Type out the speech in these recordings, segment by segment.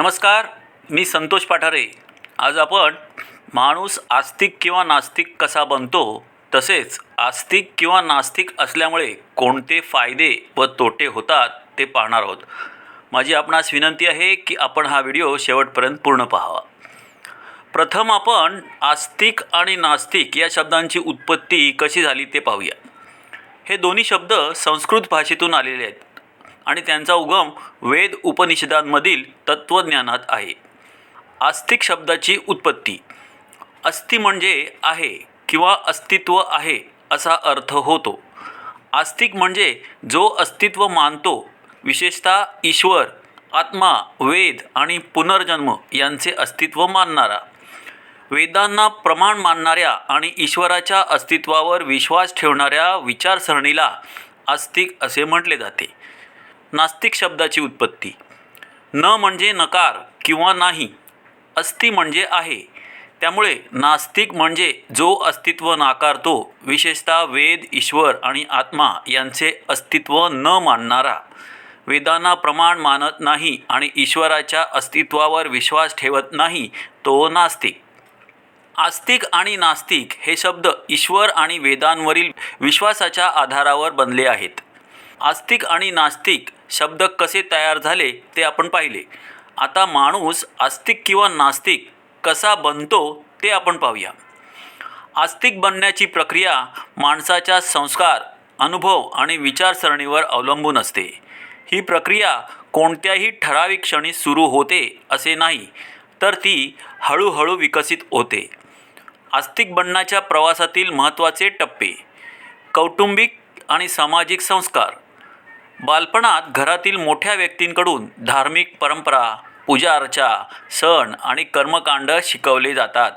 नमस्कार मी संतोष पाठारे. आज आपण माणूस आस्तिक किंवा नास्तिक कसा बनतो तसेच आस्तिक किंवा नास्तिक असल्यामुळे कोणते फायदे व तोटे होतात ते पाहणार आहोत. माझी आपणास विनंती आहे की आपण हा व्हिडिओ शेवटपर्यंत पूर्ण पाहावा. प्रथम आपण आस्तिक आणि नास्तिक या शब्दांची उत्पत्ती कशी झाली ते पाहूया. हे दोन्ही शब्द संस्कृत भाषेतून आलेले आहेत. आणि त्यांचा उगम वेद उपनिषदांमधील तत्त्वज्ञानात आहे. आस्तिक शब्दाची उत्पत्ती. अस्ति म्हणजे आहे किंवा अस्तित्व आहे असा अर्थ होतो. आस्तिक म्हणजे जो अस्तित्व मानतो विशेषतः ईश्वर आत्मा वेद आणि पुनर्जन्म यांचे अस्तित्व मानणारा. वेदांना प्रमाण मानणाऱ्या आणि ईश्वराच्या अस्तित्वावर विश्वास ठेवणाऱ्या विचारसरणीला आस्तिक असे म्हटले जाते. नास्तिक शब्दाची उत्पत्ती. न म्हणजे नकार किंवा नाही अस्ति म्हणजे आहे. त्यामुळे नास्तिक म्हणजे जो अस्तित्व नाकारतो विशेषतः वेद ईश्वर आणि आत्मा यांचे अस्तित्व न मानणारा. वेदांना प्रमाण मानत नाही आणि ईश्वराच्या अस्तित्वावर विश्वास ठेवत नाही तो नास्तिक. आस्तिक आणि नास्तिक हे शब्द ईश्वर आणि वेदांवरील विश्वासाच्या आधारावर बनले आहेत. आस्तिक आणि नास्तिक शब्द कसे तयार झाले ते आपण पाहिले. आता माणूस आस्तिक किंवा नास्तिक कसा बनतो ते आपण पाहूया. आस्तिक बनण्याची प्रक्रिया माणसाच्या संस्कार अनुभव आणि विचारसरणीवर अवलंबून असते. ही प्रक्रिया कोणत्याही ठराविक क्षणी सुरू होते असे नाही तर ती हळूहळू विकसित होते. आस्तिक बनण्याच्या प्रवासातील महत्त्वाचे टप्पे कौटुंबिक आणि सामाजिक संस्कार बालपणात घरातील मोठ्या व्यक्तींकडून धार्मिक परंपरा पूजा अर्चा सण आणि कर्मकांड शिकवले जातात.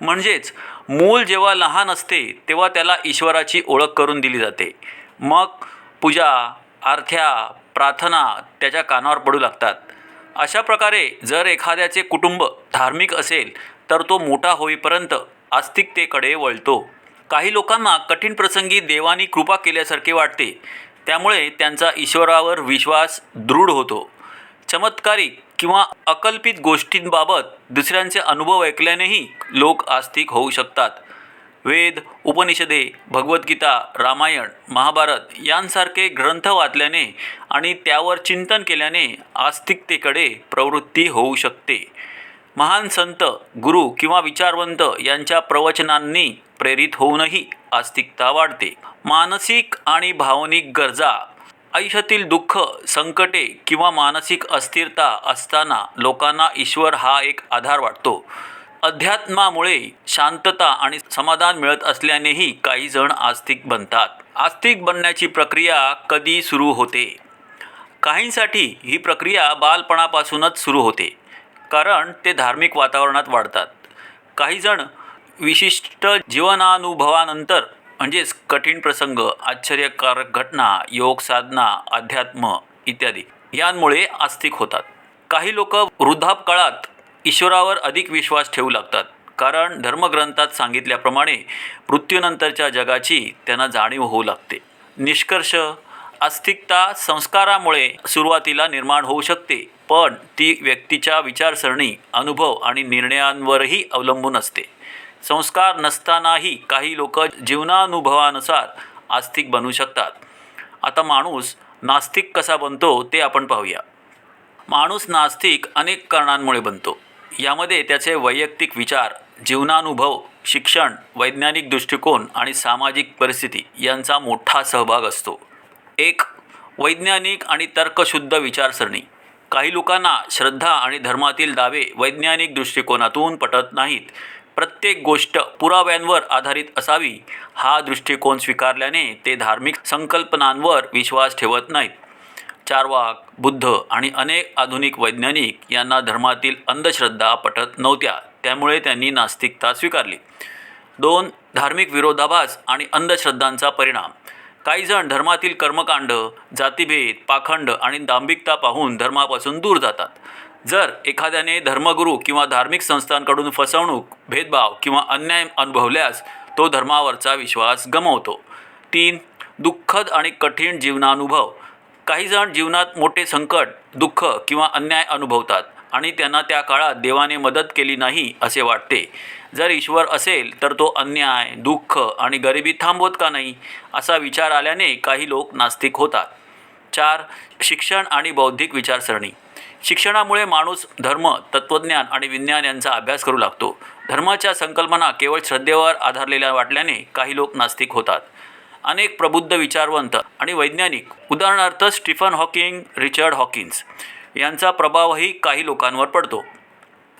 म्हणजेच मूल जेव्हा लहान असते तेव्हा त्याला ईश्वराची ओळख करून दिली जाते. मग पूजा आरथ्या प्रार्थना त्याच्या कानावर पडू लागतात. अशा प्रकारे जर एखाद्याचे कुटुंब धार्मिक असेल तर तो मोठा होईपर्यंत आस्तिकतेकडे वळतो. काही लोकांना कठीण प्रसंगी देवानी कृपा केल्यासारखे वाटते. त्यामुळे त्यांचा ईश्वरावर विश्वास दृढ होतो. चमत्कारिक किंवा अकल्पित गोष्टींबाबत दुसऱ्यांचे अनुभव ऐकल्यानेही लोक आस्तिक होऊ शकतात. वेद उपनिषदे भगवद्गीता रामायण महाभारत यांसारखे ग्रंथ वाचल्याने आणि त्यावर चिंतन केल्याने आस्तिकतेकडे प्रवृत्ती होऊ शकते. महान संत गुरु किंवा विचारवंत यांच्या प्रवचनांनी प्रेरित होऊनही आस्तिकता वाढते. मानसिक आणि भावनिक गरजा आयुष्यातील दुःख संकटे किंवा मानसिक अस्थिरता असताना लोकांना ईश्वर हा एक आधार वाटतो. अध्यात्मामुळे शांतता आणि समाधान मिळत असल्यानेही काही जण आस्तिक बनतात. आस्तिक बनण्याची प्रक्रिया कधी सुरू होते? काहींसाठी ही प्रक्रिया बालपणापासूनच सुरू होते कारण ते धार्मिक वातावरणात वाढतात. काहीजण विशिष्ट जीवनानुभवानंतर म्हणजेच कठीण प्रसंग आश्चर्यकारक घटना योग साधना अध्यात्म इत्यादी यांमुळे आस्तिक होतात. काही लोक वृद्धाप काळात ईश्वरावर अधिक विश्वास ठेवू लागतात. कारण धर्मग्रंथात सांगितल्याप्रमाणे मृत्यूनंतरच्या जगाची त्यांना जाणीव होऊ लागते. निष्कर्ष आस्तिकता संस्कारामुळे सुरुवातीला निर्माण होऊ शकते पण ती व्यक्तीच्या विचारसरणी अनुभव आणि निर्णयांवरही अवलंबून असते. संस्कार नसतानाही काही लोक जीवनानुभवानुसार आस्तिक बनू शकतात. आता माणूस नास्तिक कसा बनतो ते आपण पाहूया. माणूस नास्तिक अनेक कारणांमुळे बनतो. यामध्ये त्याचे वैयक्तिक विचार जीवनानुभव शिक्षण वैज्ञानिक दृष्टिकोन आणि सामाजिक परिस्थिती यांचा मोठा सहभाग असतो. एक वैज्ञानिक आणि तर्कशुद्ध विचारसरणी. काही लोकांना श्रद्धा आणि धर्मातील दावे वैज्ञानिक दृष्टिकोनातून पटत नाहीत. प्रत्येक गोष्ट पुराव्यांवर आधारित असावी हा दृष्टिकोन स्वीकारल्याने ते धार्मिक संकल्पनांवर विश्वास ठेवत नाहीत. चारवाक बुद्ध आणि अनेक आधुनिक वैज्ञानिक यांना धर्मातील अंधश्रद्धा पटत नव्हत्या त्यामुळे त्यांनी नास्तिकता स्वीकारली. दोन धार्मिक विरोधाभास आणि अंधश्रद्धांचा परिणाम. काही जण धर्मातील कर्मकांड जातीभेद पाखंड आणि दांभिकता पाहून धर्मापासून दूर जातात. जर एखाद्याने धर्मगुरू किंवा धार्मिक संस्थांकडून फसवणूक भेदभाव किंवा अन्याय अनुभवल्यास तो धर्मावरचा विश्वास गमावतो. तीन दुःखद आणि कठीण जीवनानुभव. काहीजण जीवनात मोठे संकट दुःख किंवा अन्याय अनुभवतात आणि त्यांना त्या काळात देवाने मदत केली नाही असे वाटते. जर ईश्वर असेल तर तो अन्याय दुःख आणि गरिबी थांबवत का नाही? असा विचार आल्याने काही लोक नास्तिक होतात. चार शिक्षण आणि बौद्धिक विचारसरणी. शिक्षणामुळे माणूस धर्म तत्त्वज्ञान आणि विज्ञान यांचा अभ्यास करू लागतो. धर्माच्या संकल्पना केवळ श्रद्धेवर आधारलेल्या वाटल्याने काही लोक नास्तिक होतात. अनेक प्रबुद्ध विचारवंत आणि वैज्ञानिक उदाहरणार्थ स्टीफन हॉकिंग रिचर्ड हॉकिन्स यांचा प्रभावही काही लोकांवर पडतो.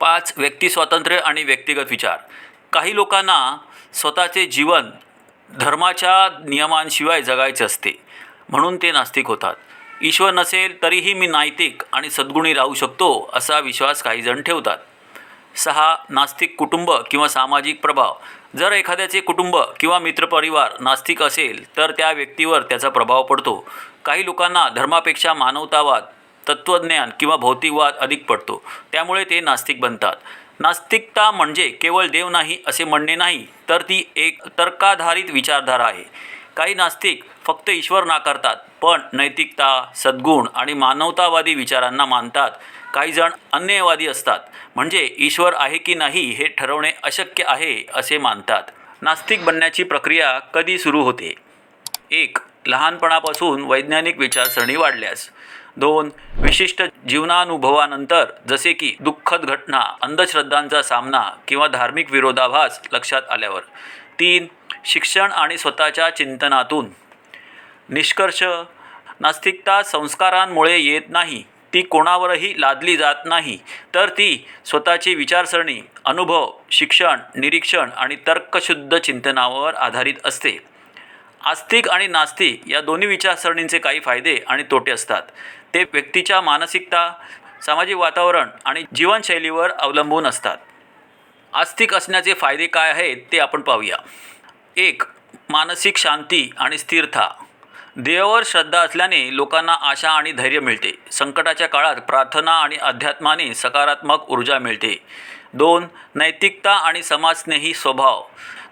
पाच व्यक्ती स्वातंत्र्य आणि व्यक्तिगत विचार. काही लोकांना स्वतःचे जीवन धर्माच्या नियमांशिवाय जगायचे असते. म्हणून ते नास्तिक होतात. ईश्वर नसेल तरीही मी नायतिक आणि सद्गुणी राहू शकतो असा विश्वास काहीजण ठेवतात. सहा नास्तिक कुटुंब किंवा सामाजिक प्रभाव. जर एखाद्याचे कुटुंब किंवा मित्रपरिवार नास्तिक असेल तर त्या व्यक्तीवर त्याचा प्रभाव पडतो. काही लोकांना धर्मापेक्षा मानवतावाद तत्त्वज्ञान किंवा भौतिकवाद अधिक पडतो. त्यामुळे ते नास्तिक बनतात. नास्तिकता म्हणजे केवळ देव नाही असे म्हणणे नाही तर ती एक तर्काधारित विचारधारा आहे. काही नास्तिक फक्त ईश्वर नाकारतात पण नैतिकता सद्गुण आणि मानवतावादी विचारांना मानतात. काही जण अन्ययवादी असतात. म्हणजे ईश्वर आहे की नाही हे ठरवणे अशक्य आहे असे मानतात. नास्तिक बनण्याची प्रक्रिया कधी सुरू होते? एक लहानपणापासून वैज्ञानिक विचारसरणी वाढल्यास. दोन विशिष्ट जीवनानुभवानंतर जसे की दुःखद घटना अंधश्रद्धांचा सामना किंवा धार्मिक विरोधाभास लक्षात आल्यावर. तीन शिक्षण आणि स्वतःच्या चिंतनातून. निष्कर्ष. नास्तिकता संस्कारांमुळे येत नाही. ती कोणावरही लादली जात नाही. तर ती स्वतःची विचारसरणी अनुभव शिक्षण निरीक्षण आणि तर्कशुद्ध चिंतनावर आधारित असते. आस्तिक आणि नास्तिक या दोन्ही विचारसरणींचे काही फायदे आणि तोटे असतात. ते व्यक्तीच्या मानसिकता सामाजिक वातावरण आणि जीवनशैलीवर अवलंबून असतात. आस्तिक असण्याचे फायदे काय आहेत ते आपण पाहूया. एक मानसिक शांती आणि स्थिरता. देवावर श्रद्धा असल्याने लोकांना आशा आणि धैर्य मिळते. संकटाच्या काळात प्रार्थना आणि अध्यात्माने सकारात्मक ऊर्जा मिळते. दोन नैतिकता आणि समाजस्नेही स्वभाव.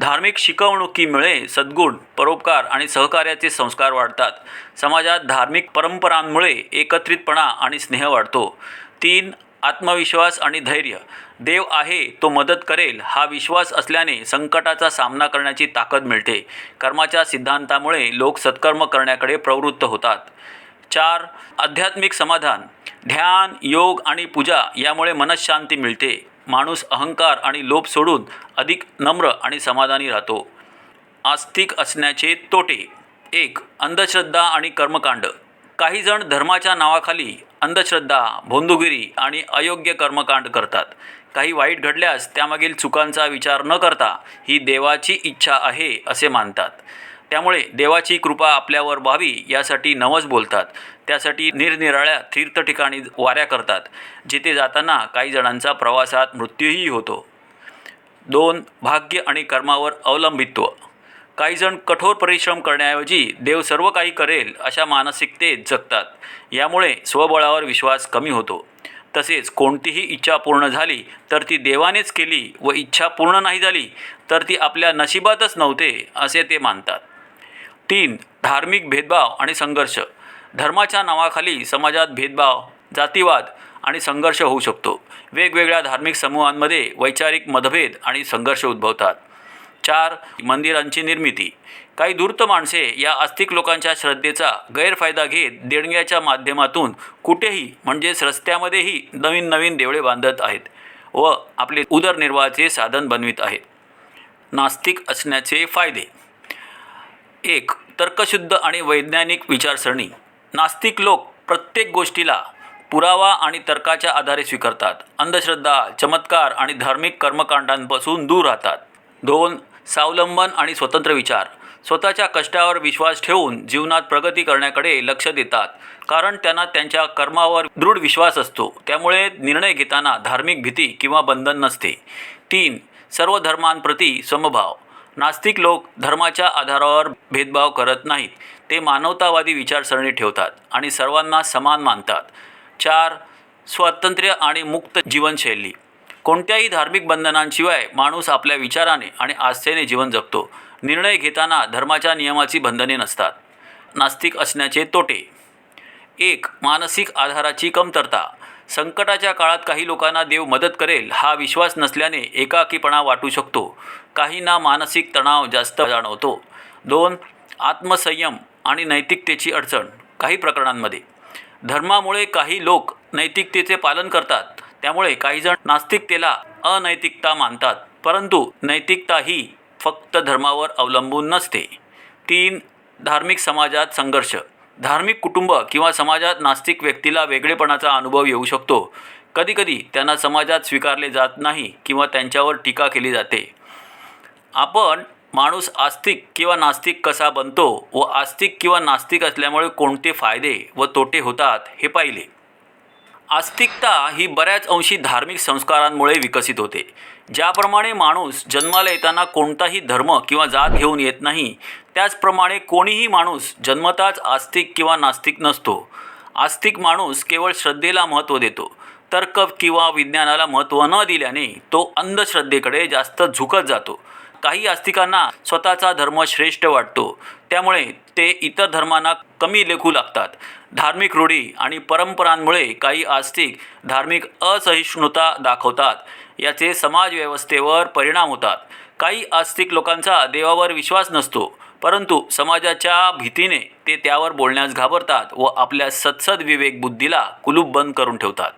धार्मिक शिकवणुकीमुळे सद्गुण परोपकार आणि सहकार्याचे संस्कार वाढतात. समाजात धार्मिक परंपरांमुळे एकत्रितपणा आणि स्नेह वाढतो. तीन आत्मविश्वास आणि धैर्य. देव आहे तो मदत करेल हा विश्वास असल्याने संकटाचा सामना करण्याची ताकद मिळते. कर्माच्या सिद्धांतामुळे लोक सत्कर्म करण्याकडे प्रवृत्त होतात. चार आध्यात्मिक समाधान. ध्यान योग आणि पूजा यामुळे मनशांती मिळते. माणूस अहंकार आणि लोभ सोडून अधिक नम्र आणि समाधानी राहतो. आस्तिक असण्याचे तोटे. एक अंधश्रद्धा आणि कर्मकांड. काही जण धर्माच्या नावाखाली अंधश्रद्धा भोंदुगिरी आणि अयोग्य कर्मकांड करतात. काही वाईट घडल्यास त्यामागील चुकांचा विचार न करता ही देवाची इच्छा आहे असे मानतात. त्यामुळे देवाची कृपा आपल्यावर व्हावी यासाठी नवस बोलतात. त्यासाठी निरनिराळ्या तीर्थ ठिकाणी वाऱ्या करतात जिथे जाताना काही जणांचा प्रवासात मृत्यूही होतो. दोन भाग्य आणि कर्मावर अवलंबित्व. काही जण कठोर परिश्रम करण्याऐवजी देव सर्व काही करेल अशा मानसिकतेत जगतात. यामुळे स्वबळावर विश्वास कमी होतो. तसेच कोणतीही इच्छा पूर्ण झाली तर ती देवानेच केली व इच्छा पूर्ण नाही झाली तर ती आपल्या नशिबातच नव्हते असे ते मानतात. तीन धार्मिक भेदभाव आणि संघर्ष. धर्माच्या नावाखाली समाजात भेदभाव जातीवाद आणि संघर्ष होऊ शकतो. वेगवेगळ्या धार्मिक समूहांमध्ये वैचारिक मतभेद आणि संघर्ष उद्भवतात. चार मंदिरांची निर्मिती. काही धूर्त माणसे या आस्तिक लोकांच्या श्रद्धेचा गैरफायदा घेत देणग्याच्या माध्यमातून कुठेही म्हणजेच रस्त्यामध्येही नवीन नवीन देवळे बांधत आहेत व आपले उदरनिर्वाहाचे साधन बनवित आहेत. नास्तिक असण्याचे फायदे. एक तर्कशुद्ध आणि वैज्ञानिक विचारसरणी. नास्तिक लोक प्रत्येक गोष्टीला पुरावा आणि तर्काच्या आधारे स्वीकारतात. अंधश्रद्धा चमत्कार आणि धार्मिक कर्मकांडांपासून दूर राहतात. दोन स्वावलंबन आणि स्वतंत्र विचार. स्वतःच्या कष्टावर विश्वास ठेवून जीवनात प्रगती करण्याकडे लक्ष देतात. कारण त्यांना त्यांच्या कर्मावर दृढ विश्वास असतो. त्यामुळे निर्णय घेताना धार्मिक भीती किंवा बंधन नसते. तीन सर्व धर्मांप्रती समभाव. नास्तिक लोक धर्माच्या आधारावर भेदभाव करत नाहीत. ते मानवतावादी विचारसरणी ठेवतात आणि सर्वांना समान मानतात. चार स्वातंत्र्य आणि मुक्त जीवनशैली. कोणत्याही धार्मिक बंधनांशिवाय माणूस आपल्या विचाराने आणि आस्थेने जीवन जगतो. निर्णय घेताना धर्माच्या नियमाची बंधने नसतात. नास्तिक असण्याचे तोटे. एक मानसिक आधाराची कमतरता. संकटाच्या काळात काही लोकांना देव मदत करेल हा विश्वास नसल्याने एकाकीपणा वाटू शकतो. काहींना मानसिक तणाव जास्त जाणवतो. दोन आत्मसंयम आणि नैतिकतेची अडचण काही प्रकरणांमध्ये. धर्मामुळे काही लोक नैतिकतेचे पालन करतात. त्यामुळे काहीजण नास्तिकतेला अनैतिकता मानतात परंतु नैतिकता ही फक्त धर्मावर अवलंबून नसते. तीन धार्मिक समाजात संघर्ष. धार्मिक कुटुंब किंवा समाजात नास्तिक व्यक्तीला वेगळेपणाचा अनुभव येऊ शकतो. कधीकधी त्यांना समाजात स्वीकारले जात नाही किंवा त्यांच्यावर टीका केली जाते. आपण माणूस आस्तिक किंवा नास्तिक कसा बनतो व आस्तिक किंवा नास्तिक असल्यामुळे कोणते फायदे व तोटे होतात हे पाहिले. आस्तिकता ही बऱ्याच अंशी धार्मिक संस्कारांमुळे विकसित होते. ज्याप्रमाणे माणूस जन्माला येताना कोणताही धर्म किंवा जात घेऊन येत नाही त्याचप्रमाणे कोणीही माणूस जन्मताच आस्तिक किंवा नास्तिक नसतो. आस्तिक माणूस केवळ श्रद्धेला महत्त्व देतो. तर्क किंवा विज्ञानाला महत्त्व न दिल्याने तो अंधश्रद्धेकडे जास्त झुकत जातो. काही आस्तिकांना स्वतःचा धर्म श्रेष्ठ वाटतो. त्यामुळे ते इतर धर्मांना कमी लेखू लागतात. धार्मिक रूढी आणि परंपरांमुळे काही आस्तिक धार्मिक असहिष्णुता दाखवतात. याचे समाज व्यवस्थेवर परिणाम होतात. काही आस्तिक लोकांचा देवावर विश्वास नसतो परंतु समाजाच्या भीतीने ते त्यावर बोलण्यास घाबरतात व आपल्या सत्सद विवेक बुद्धीला कुलूप बंद करून ठेवतात.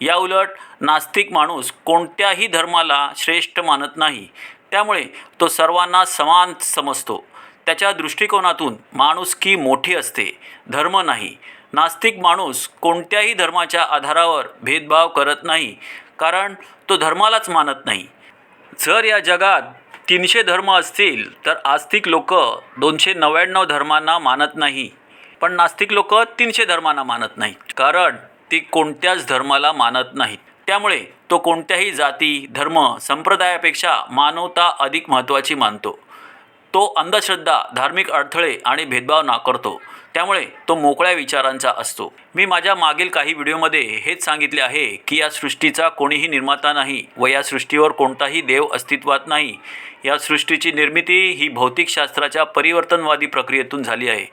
याउलट नास्तिक माणूस कोणत्याही धर्माला श्रेष्ठ मानत नाही. त्यामुळे तो सर्वांना समान समजतो. त्याच्या दृष्टिकोनातून माणुसकी मोठी असते धर्म नाही. नास्तिक माणूस कोणत्याही धर्माच्या आधारावर भेदभाव करत नाही कारण तो धर्मालाच मानत नाही. जर या जगात तीनशे धर्म असतील तर आस्तिक लोक दोनशे नव्याण्णव धर्मांना मानत नाही. पण नास्तिक लोक तीनशे धर्मांना मानत नाहीत कारण ती कोणत्याच धर्माला मानत नाहीत. त्यामुळे तो कोणत्याही जाती धर्म संप्रदायापेक्षा मानवता अधिक महत्त्वाची मानतो. तो अंधश्रद्धा धार्मिक अडथळे आणि भेदभाव नाकारतो त्यामुळे तो मोकळ्या विचारांचा असतो. मी माझ्या मागील काही व्हिडिओमध्ये हेच सांगितले आहे की या सृष्टीचा कोणीही निर्माता नाही व या सृष्टीवर कोणताही देव अस्तित्वात नाही. या सृष्टीची निर्मिती ही भौतिकशास्त्राच्या परिवर्तनवादी प्रक्रियेतून झाली आहे.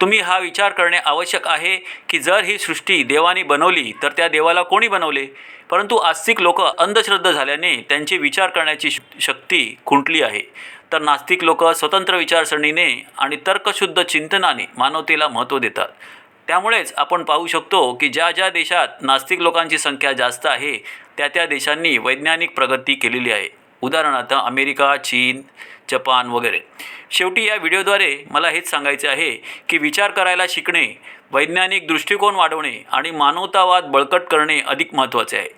तुम्ही हा विचार करणे आवश्यक आहे की जर ही सृष्टी देवाने बनवली तर त्या देवाला कोणी बनवले? परंतु आस्तिक लोक अंधश्रद्ध झाल्याने त्यांची विचार करण्याची श- शक्ती खुंटली आहे. तर नास्तिक लोक स्वतंत्र विचारसरणीने आणि तर्कशुद्ध चिंतनाने मानवतेला महत्त्व देतात. त्यामुळेच आपण पाहू शकतो की ज्या ज्या देशात नास्तिक लोकांची संख्या जास्त आहे त्या त्या देशांनी वैज्ञानिक प्रगती केलेली आहे. उदाहरणार्थ अमेरिका चीन जपान वगैरे. शेवटी या व्हिडिओद्वारे मला हेच सांगायचे आहे की विचार करायला शिकणे वैज्ञानिक दृष्टिकोन वाढवणे आणि मानवतावाद बळकट करणे अधिक महत्त्वाचे आहे.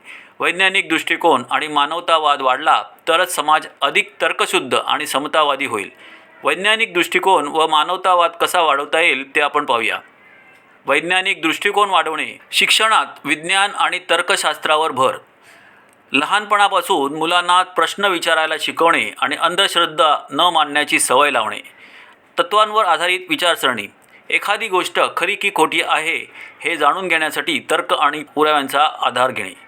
वैज्ञानिक दृष्टिकोन आणि मानवतावाद वाढला तरच समाज अधिक तर्कशुद्ध आणि समतावादी होईल. वैज्ञानिक दृष्टिकोन व मानवतावाद कसा वाढवता येईल ते आपण पाहूया. वैज्ञानिक दृष्टिकोन वाढवणे शिक्षणात विज्ञान आणि तर्कशास्त्रावर भर. लहानपणापासून मुलांना प्रश्न विचारायला शिकवणे आणि अंधश्रद्धा न मानण्याची सवय लावणे. तत्वांवर आधारित विचारसरणी. एखादी गोष्ट खरी की खोटी आहे हे जाणून घेण्यासाठी तर्क आणि पुराव्यांचा आधार घेणे.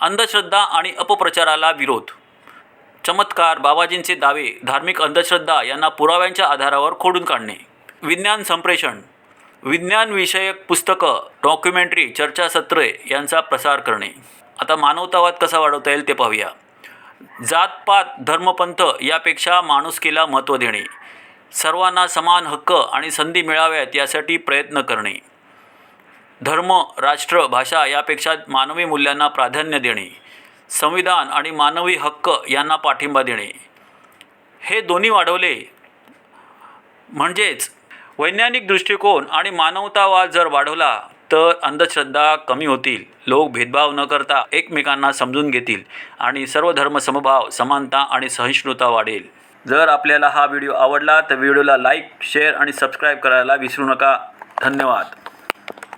अंधश्रद्धा आणि अपप्रचाराला विरोध. चमत्कार बाबाजींचे दावे धार्मिक अंधश्रद्धा यांना पुराव्यांच्या आधारावर खोडून काढणे. विज्ञान संप्रेषण. विज्ञानविषयक पुस्तकं डॉक्युमेंटरी चर्चासत्रे यांचा प्रसार करणे. आता मानवतावाद कसा वाढवता येईल ते पाहूया. जातपात धर्मपंथ यापेक्षा माणुसकीला महत्त्व देणे. सर्वांना समान हक्क आणि संधी मिळाव्यात यासाठी प्रयत्न करणे. धर्म राष्ट्र भाषा यापेक्षा मानवी मूल्यांना प्राधान्य देणे संविधान आणि मानवी हक्क यांना पाठिंबा देणे. हे दोन्ही वाढवले म्हणजेच वैज्ञानिक दृष्टिकोन आणि मानवतावाद जर वाढवला तर अंधश्रद्धा कमी होतील लोक भेदभाव न करता एकमेकांना समजून घेतील आणि सर्व धर्म समभाव समानता आणि सहिष्णुता वाढेल. जर आपल्याला हा व्हिडिओ आवडला तर व्हिडिओला लाईक शेअर आणि सबस्क्राईब करायला विसरू नका. धन्यवाद.